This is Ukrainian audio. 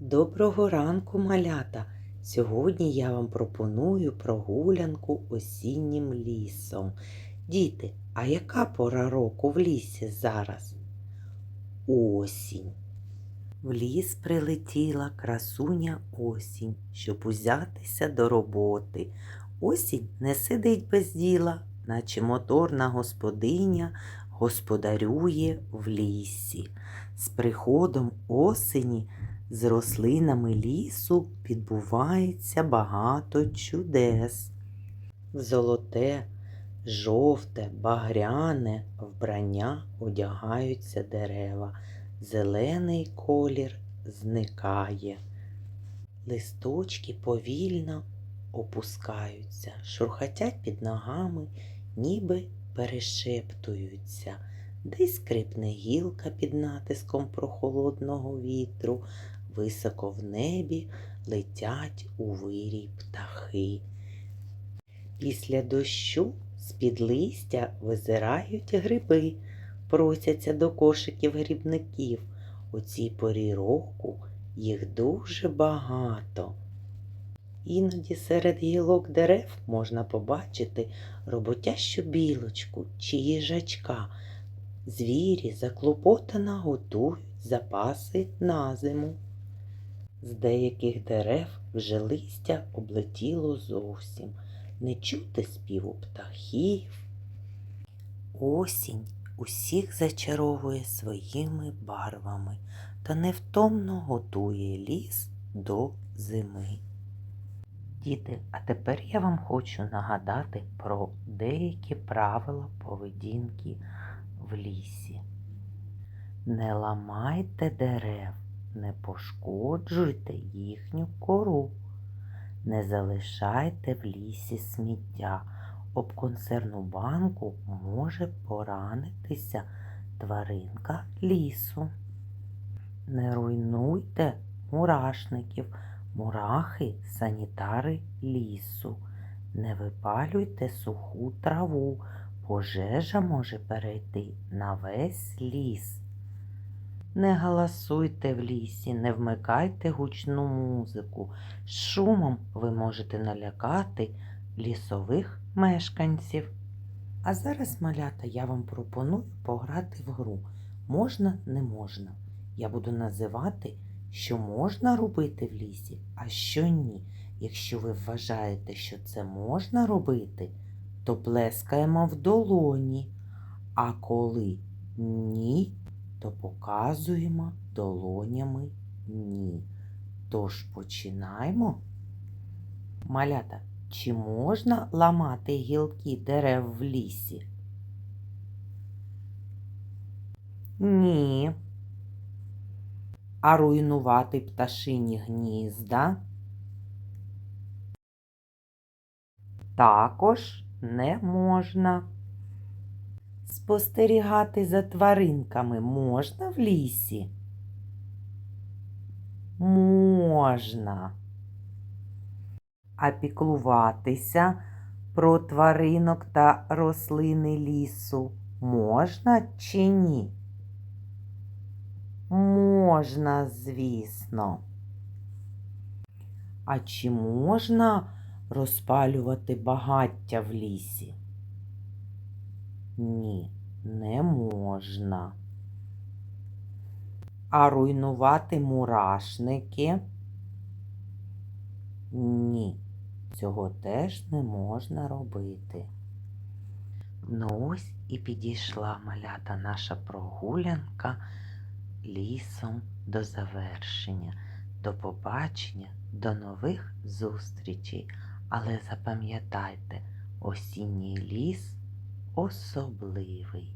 Доброго ранку, малята! Сьогодні я вам пропоную прогулянку осіннім лісом. Діти, а яка пора року в лісі зараз? Осінь. В ліс прилетіла красуня осінь, щоб узятися до роботи. Осінь не сидить без діла, наче моторна господиня господарює в лісі. З приходом осені з рослинами лісу відбувається багато чудес. Золоте, жовте, багряне вбрання одягаються дерева, зелений колір зникає. Листочки повільно опускаються, шурхотять під ногами, ніби перешептуються. Десь скрипне гілка під натиском прохолодного вітру, високо в небі летять у вирій птахи. Після дощу з-під листя визирають гриби, просяться до кошиків грібників. У цій порі року їх дуже багато. Іноді серед гілок дерев можна побачити роботящу білочку чи їжачка. Звірі заклопотано готують запаси на зиму. З деяких дерев вже листя облетіло зовсім, не чути співу птахів. Осінь усіх зачаровує своїми барвами та невтомно готує ліс до зими. Діти, а тепер я вам хочу нагадати про деякі правила поведінки в лісі. Не ламайте дерев, не пошкоджуйте їхню кору, не залишайте в лісі сміття. Об консервну банку може поранитися тваринка лісу. Не руйнуйте мурашників, мурахи санітари лісу. Не випалюйте суху траву, пожежа може перейти на весь ліс. Не галасуйте в лісі, не вмикайте гучну музику. З шумом ви можете налякати лісових мешканців. А зараз, малята, я вам пропоную пограти в гру. Можна, не можна. Я буду називати, що можна робити в лісі, а що ні. Якщо ви вважаєте, що це можна робити, то плескаємо в долоні. А коли ні, то показуємо долонями ні. Тож починаємо. Малята, чи можна ламати гілки дерев в лісі? Ні. А руйнувати пташині гнізда? Також не можна. Спостерігати за тваринками можна в лісі? Можна. А піклуватися про тваринок та рослини лісу можна чи ні? Можна, звісно. А чи можна розпалювати багаття в лісі? Ні, не можна. А руйнувати мурашники? Ні, цього теж не можна робити. Ну ось і підійшла малята наша прогулянка лісом до завершення. До побачення, до нових зустрічей. Але запам'ятайте, осінній ліс особливий.